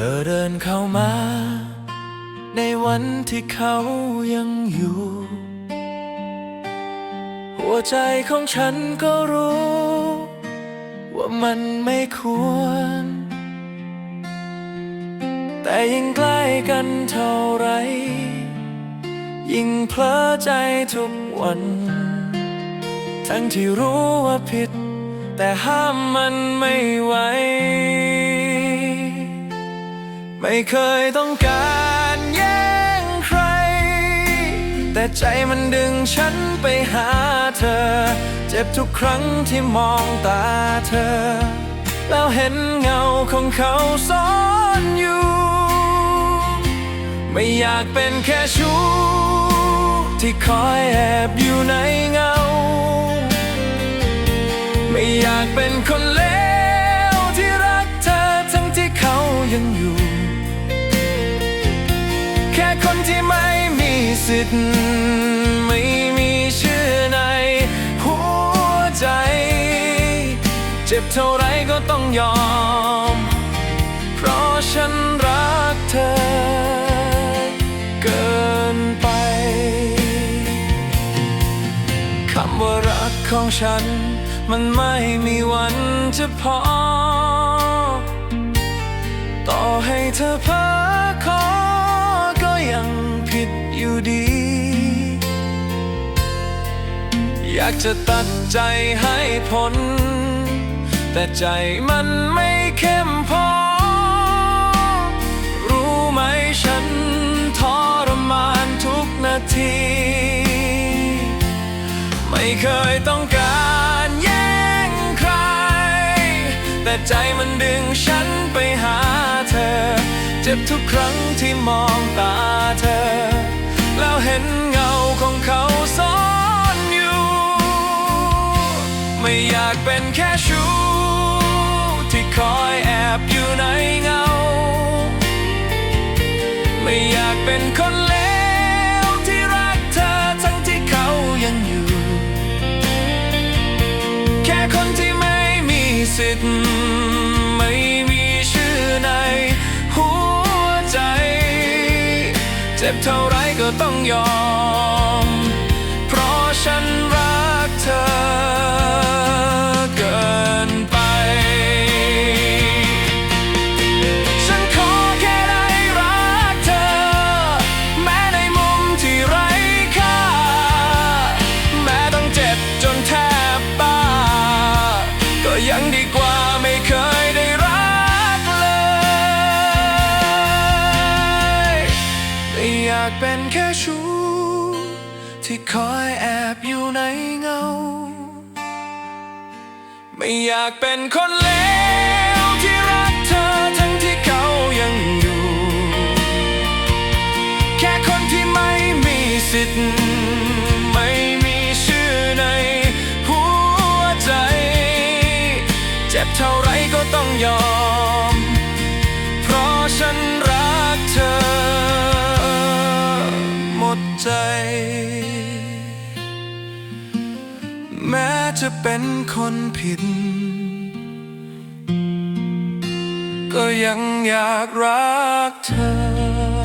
อเดินเข้ามา ในวันที่เขายังอยู่ หัวใจของฉันก็รู้ ว่ามันไม่ควร แต่ยิ่งใกล้กันเท่าไร ยิ่งเพลอใจทุกวัน ทั้งที่รู้ว่าผิด แต่ห้ามมันไม่ไหว ไม่เคยต้องการแย่งใคร แต่ใจมันดึงฉันไปหาเธอ เจ็บทุกครั้งที่มองตาเธอ แล้วเห็นเงาของเขาซ่อนอยู่ ไม่อยากเป็นแค่ชู้ที่คอยแอบอยู่ในเงา ไม่อยากเป็นคนเลวที่รักเธอทั้งที่เขายังอยู่ แค่คนที่ไม่มีสิทธิ์ ไม่มีชื่อในหัวใจ เจ็บเท่าไรก็ต้องยอม เพราะฉันรักเธอ เกินไป คำว่ารักของฉัน มันไม่มีวันจะพอ ต่อให้เธอเพ้อขอากจะตัดใจให้พ้นแต่ใจมันไม่เข้มพอ รู้ไหมฉันทรมานทุกนาที ไม่เคยต้องการแย่งใคร แต่ใจมันดึงฉันไปหาเธอ เจ็บทุกครั้งที่มองตาเธอ เป็นแค่ชู้ที่คอยแอบอยู่ในเงา ไม่อยากเป็นคนเลวที่รักเธอทั้งที่เขายังอยู่ แค่คนที่ไม่มีสิทธิ์ไม่มีชื่อในหัวใจ เจ็บเท่าไรก็ต้องยอม ที่คอยแอบอยู่ในเงา ไม่อยากเป็นคนเลวที่รักเธอทั้งที่เขายังอยู่ แค่คนที่ไม่มีสิทธิ์ ไม่มีชื่อในหัวใจ เจ็บเท่าไรก็ต้องยอม เพราะฉันรักเธอ หมดใจ แม้จะเป็นคนผิด ก็ยังอยากรักเธอ